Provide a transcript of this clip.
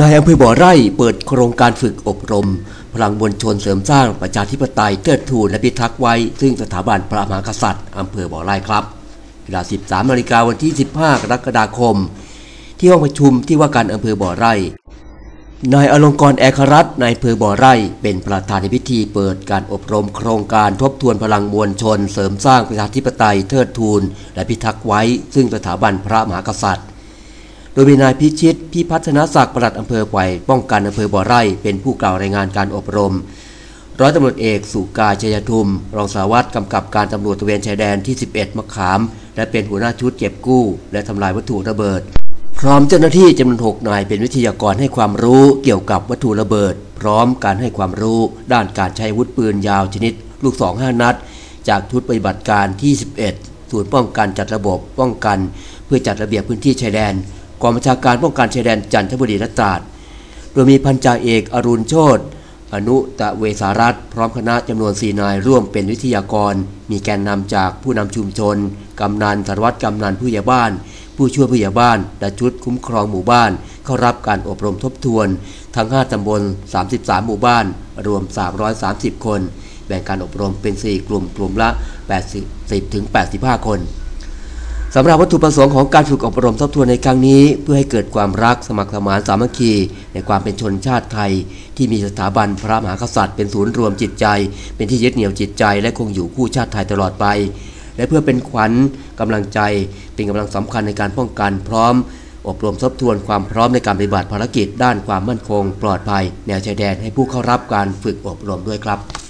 นายอำเภอบ่อไร่เปิดโครงการฝึกอบรม พลังมวลชนเสริมสร้างประชาธิปไตยเทิดทูนและพิทักษ์ไว้ ซึ่งสถาบันพระมหากษัตริย์อำเภอบ่อไร่ครับ เวลา 13นาฬิกาวันที่ 15 กรกฎาคม ที่ห้องประชุมที่ว่าการอำเภอบ่อไร่ นายอลงกรแอครัตนายอำเภอบ่อไร่ เป็นประธานในพิธีเปิดการอบรมโครงการทบทวนพลังมวลชน เสริมสร้างประชาธิปไตยเทิดทูนและพิทักษ์ไว้ ซึ่งสถาบันพระมหากษัตริย์ โดยมีนายพิชิตพิพัฒนศักดิ์ปลัดอำเภอไผ่ป้องกันอำเภอบ่อไร่ เป็นผู้กล่าวรายงานการอบรม ร้อยตำรวจเอกสุกาชัยทุม รองสารวัตรกำกับการตำรวจตระเวนชายแดนที่ 11 มะขาม และเป็นหัวหน้าชุดเก็บกู้ และทำลายวัตถุระเบิด พร้อมเจ้าหน้าที่จำนวน6นายเป็นวิทยากรให้ความรู้เกี่ยวกับวัตถุระเบิด พร้อมการให้ความรู้ ด้านการใช้อาวุธปืนยาวชนิด ลูก2 5นัด จากชุดปฏิบัติการที่ 11ศูนย์ป้องกันจัดระบบป้องกัน เพื่อจัดระเบียบพื้นที่ชายแดน กองบัญชาการป้องกันชายแดนจันทบุรีและตราด โดยมีพันจ่าเอกอรุณโชตอนุตะเวสารัตพร้อมคณะจำนวน4นายร่วมเป็นวิทยากร มีแกนนำจากผู้นำชุมชน กำนันสารวัตรกำนันผู้ใหญ่บ้าน ผู้ช่วยผู้ใหญ่บ้านและชุดคุ้มครองหมู่บ้าน เข้ารับการอบรมทบทวน ทั้ง 5 ตำบล 33 หมู่บ้าน รวม 330 คน แบ่งการอบรมเป็น 4 กลุ่มกลุ่มละ 80ถึง85 คน สำหรับวัตถุประสงค์ของการฝึกอบรมทบทวนในครั้งนี้ เพื่อให้เกิดความรักสมัครสมานสามัคคี ในความเป็นชนชาติไทย ที่มีสถาบันพระมหากษัตริย์เป็นศูนย์รวมจิตใจ เป็นที่ยึดเหนี่ยวจิตใจ และคงอยู่คู่ชาติไทยตลอดไป และเพื่อเป็นขวัญกำลังใจ เป็นกำลังสำคัญในการป้องกันพร้อม อบรมทบทวนความพร้อมในการปฏิบัติภารกิจ ด้านความมั่นคง ปลอดภัย แนวชายแดนให้ผู้เข้ารับการฝึกอบรมด้วยครับ